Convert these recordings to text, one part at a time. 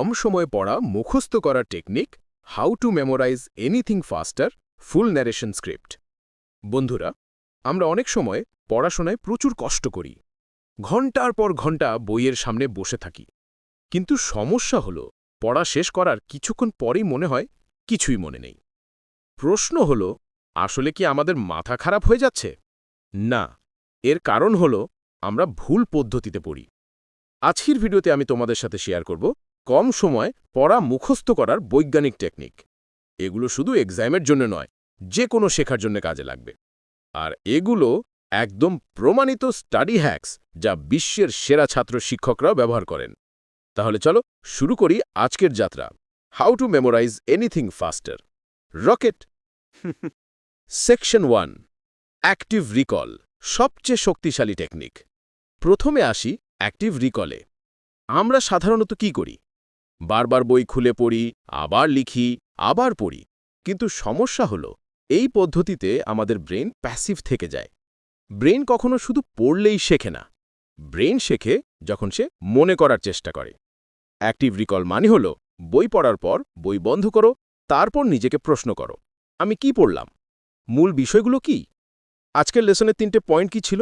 কম সময়ে পড়া মুখস্থ করার technique how to memorise anything faster full narration script বন্ধুরা, আমরা অনেক সময় পড়াশোনায় প্রচুর কষ্ট করি। ঘণ্টার পর ঘণ্টা বইয়ের সামনে বসে থাকি। কিন্তু সমস্যা হল, পড়া শেষ করার কিছুক্ষণ পরেই মনে হয় কিছুই মনে নেই। প্রশ্ন হল, আসলে কি আমাদের মাথা খারাপ হয়ে যাচ্ছে? না, এর কারণ হল আমরা ভুল পদ্ধতিতে পড়ি। আজকের ভিডিওতে আমি তোমাদের সাথে শেয়ার করব কম সময় পড়া মুখস্থ করার বৈজ্ঞানিক টেকনিক। এগুলো শুধু এক্সামের জন্য নয় যে কোনো শেখার জন্য কাজে লাগবে। আর এগুলো একদম প্রমাণিত স্টাডি হ্যাক্স যা বিশ্বের সেরা ছাত্র শিক্ষকরাও ব্যবহার করেন। তাহলে চলো শুরু করি আজকের যাত্রা। How to memorise anything faster rocket section one active recall সবচেয়ে শক্তিশালী টেকনিক। প্রথমে আসি অ্যাক্টিভ রিকলে আমরা সাধারণত কি করি? বারবার বই খুলে পড়ি, আবার লিখি, আবার পড়ি। কিন্তু সমস্যা হল, এই পদ্ধতিতে আমাদের ব্রেন প্যাসিভ থেকে যায়। ব্রেন কখনো শুধু পড়লেই শেখে না। ব্রেন শেখে যখন সে মনে করার চেষ্টা করে। অ্যাক্টিভ রিকল মানে হল, বই পড়ার পর বই বন্ধ করো, তারপর নিজেকে প্রশ্ন করো, আমি কি পড়লাম? মূল বিষয়গুলো কি? আজকের লেসনের তিনটে পয়েন্ট কি ছিল?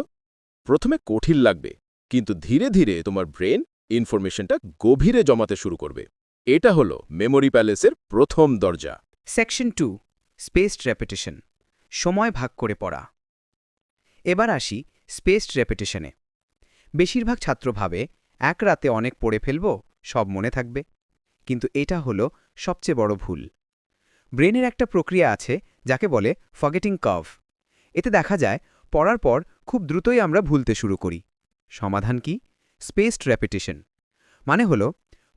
প্রথমে কঠিন লাগবে, কিন্তু ধীরে ধীরে তোমার ব্রেন ইনফরমেশনটা গভীরে জমাতে শুরু করবে। এটা হলো মেমোরি প্যালেসের প্রথম দরজা। সেকশন টু, স্পেসড রেপিটেশন, সময় ভাগ করে পড়া। এবার আসি স্পেসড রেপিটেশনে। বেশিরভাগ ছাত্র ভাবে, এক রাতে অনেক পড়ে ফেলব, সব মনে থাকবে। কিন্তু এটা হলো সবচেয়ে বড় ভুল। ব্রেনের একটা প্রক্রিয়া আছে, যাকে বলে ফগেটিং কার্ভ এতে দেখা যায়, পড়ার পর খুব দ্রুতই আমরা ভুলতে শুরু করি। সমাধান কি? Spaced repetition. মানে হলো,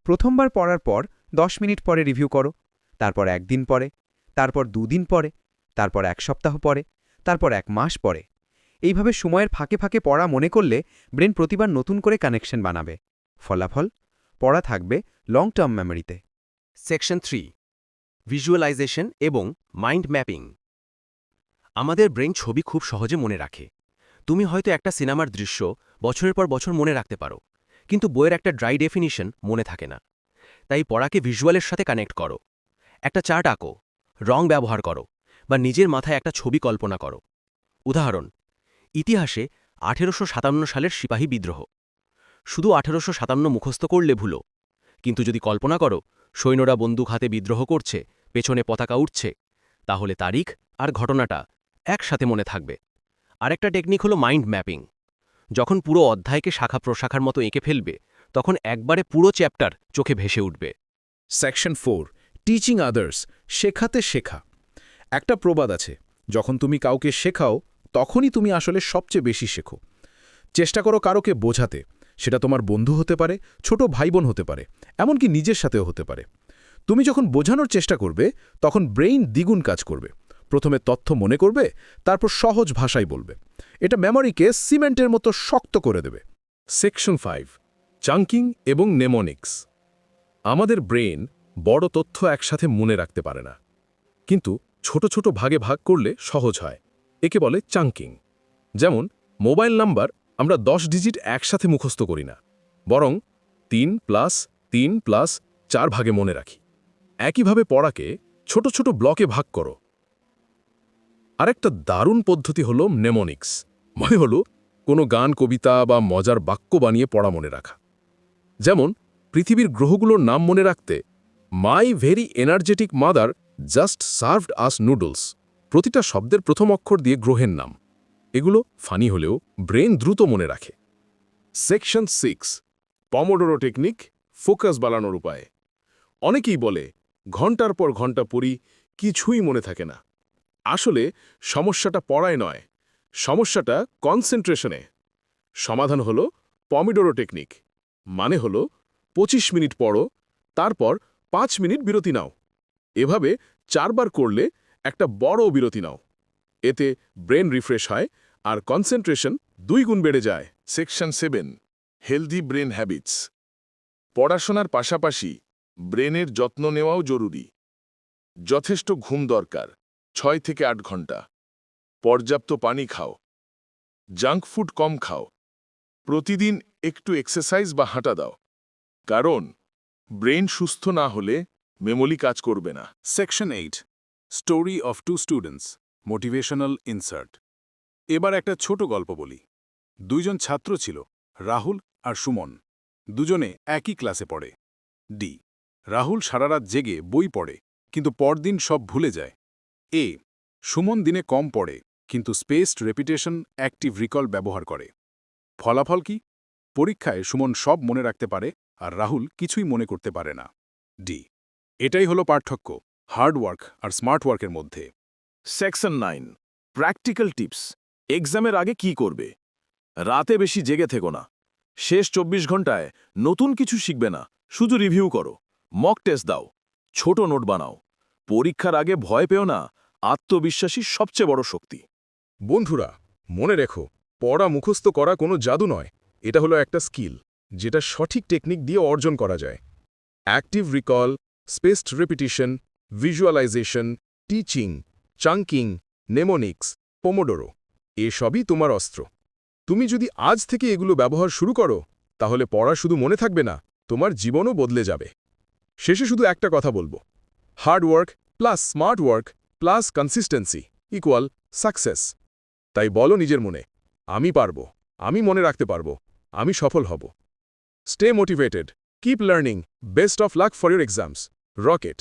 প্রথমবার পড়ার পর দশ মিনিট পরে রিভিউ করো, তারপর একদিন পরে, তারপর দুদিন পরে, তারপর এক সপ্তাহ পরে, তারপর এক মাস পরে। এইভাবে সময়ের ফাঁকে ফাঁকে পড়া মনে করলে ব্রেন প্রতিবার নতুন করে কানেকশন বানাবে। ফলাফল, পড়া থাকবে লং টার্ম মেমোরিতে সেকশন থ্রি, ভিজুয়ালাইজেশন এবং মাইন্ড ম্যাপিং। আমাদের ব্রেন ছবি খুব সহজে মনে রাখে। তুমি হয়তো একটা সিনেমার দৃশ্য বছরের পর বছর মনে রাখতে পারো। কিন্তু বইয়ের একটা ড্রাই ডেফিনিশন মনে থাকে না। তাই পড়াকে ভিজুয়ালের সাথে কানেক্ট করো। একটা চার্ট আঁকো, রং ব্যবহার করো, বা নিজের মাথায় একটা ছবি কল্পনা করো। উদাহরণ, ইতিহাসে আঠেরোশো সাতান্ন সালের সিপাহী বিদ্রোহ। শুধু আঠেরোশো সাতান্ন মুখস্থ করলে ভুলো। কিন্তু যদি কল্পনা করো, সৈন্যরা বন্দুক হাতে বিদ্রোহ করছে, পেছনে পতাকা উঠছে তাহলে তারিখ আর ঘটনাটা একসাথে মনে থাকবে। আরেকটা টেকনিক হলো মাইন্ড ম্যাপিং যখন পুরো অধ্যায়কে শাখা প্রশাখার মতো এঁকে ফেলবে, তখন একবারে পুরো চ্যাপ্টার চোখে ভেসে উঠবে। সেকশন ফোর টিচিং আদার্স শেখাতে শেখা। একটা প্রবাদ আছে, যখন তুমি কাউকে শেখাও, তখনই তুমি আসলে সবচেয়ে বেশি শেখো। চেষ্টা করো কারোকে বোঝাতে, সেটা তোমার বন্ধু হতে পারে, ছোট ভাইবোন হতে পারে, এমনকি নিজের সাথেও হতে পারে। তুমি যখন বোঝানোর চেষ্টা করবে, তখন ব্রেইন দ্বিগুণ কাজ করবে। প্রথমে তথ্য মনে করবে, তারপর সহজ ভাষায় বলবে। এটা মেমোরিকে সিমেন্টের মতো শক্ত করে দেবে। সেকশন ফাইভ চাঙ্কিং এবং নেমোনিক্স আমাদের ব্রেন বড় তথ্য একসাথে মনে রাখতে পারে না। কিন্তু ছোট ছোট ভাগে ভাগ করলে সহজ হয়। একে বলে চাঙ্কিং যেমন মোবাইল নাম্বার আমরা দশ ডিজিট একসাথে মুখস্থ করি না। বরং তিন প্লাস তিন প্লাস চার ভাগে মনে রাখি। একইভাবে পড়াকে ছোট ছোট ব্লকে ভাগ করো। আরেকটা দারুণ পদ্ধতি হল নেমোনিক্স মানে হল কোনো গান, কবিতা বা মজার বাক্য বানিয়ে পড়া মনে রাখা। যেমন, পৃথিবীর গ্রহগুলোর নাম মনে রাখতে my very energetic mother just served us noodles প্রতিটা শব্দের প্রথম অক্ষর দিয়ে গ্রহের নাম। এগুলো ফানি হলেও ব্রেন দ্রুত মনে রাখে। Section six pomodoro technique focus বাড়ানোর উপায়। অনেকেই বলে, ঘণ্টার পর ঘণ্টা পড়ি, কিছুই মনে থাকে না। আসলে সমস্যাটা পড়ায় নয়, সমস্যাটা কনসেন্ট্রেশনে সমাধান হল পমিডোরো টেকনিক মানে হল ২৫ মিনিট পড়ো, তারপর পাঁচ মিনিট বিরতি নাও। এভাবে চারবার করলে একটা বড় বিরতি নাও। এতে ব্রেন রিফ্রেশ হয় আর কনসেন্ট্রেশন দুই গুণ বেড়ে যায়। Section seven healthy brain habits পড়াশোনার পাশাপাশি ব্রেনের যত্ন নেওয়াও জরুরি। যথেষ্ট ঘুম দরকার। ছয় থেকে আট ঘণ্টা। পর্যাপ্ত পানি খাও। জাঙ্ক ফুড কম খাও। প্রতিদিন একটু এক্সারসাইজ বা হাঁটা দাও। কারণ ব্রেন সুস্থ না হলে মেমোরি কাজ করবে না। Section eight, story of two students, motivational insert. এবার একটা ছোট গল্প বলি। দুইজন ছাত্র ছিল, রাহুল আর সুমন। দুজনে একই ক্লাসে পড়ে। ডি, রাহুল সারারাত জেগে বই পড়ে, কিন্তু পরদিন সব ভুলে যায়। এ সুমন দিনে কম পড়ে, কিন্তু স্পেসড রেপিটেশন অ্যাক্টিভ রিকল ব্যবহার করে। ফলাফল কি? পরীক্ষায় সুমন সব মনে রাখতে পারে আর রাহুল কিছুই মনে করতে পারে না। ডি এটাই হলো পার্থক্য হার্ড ওয়ার্ক আর স্মার্ট ওয়ার্কের মধ্যে। সেকশন নাইন প্র্যাকটিক্যাল টিপস এক্সামের আগে কি করবে? রাতে বেশি জেগে থেকো না। শেষ চব্বিশ ঘন্টায় নতুন কিছু শিখবে না, শুধু রিভিউ করো। মক টেস্ট দাও, ছোট নোট বানাও। পরীক্ষার আগে ভয় পেও না আত্মবিশ্বাসী সবচেয়ে বড় শক্তি। বন্ধুরা, মনে রেখো, পড়া মুখস্থ করা কোনো জাদু নয়, এটা হলো একটা স্কিল, যেটা সঠিক টেকনিক দিয়ে অর্জন করা যায়। Active recall, spaced repetition, visualisation, teaching chunking mnemonics, pomodoro, এসবই তোমার অস্ত্র। তুমি যদি আজ থেকে এগুলো ব্যবহার শুরু করো, তাহলে পড়া শুধু মনে থাকবে না, তোমার জীবনও বদলে যাবে। শেষে শুধু একটা কথা বলব, hard work plus smart work plus consistency equal success তাই বলো নিজের মনে, আমি পারব, আমি মনে রাখতে পারব, আমি সফল হব। Stay motivated keep learning best of luck for your exams rocket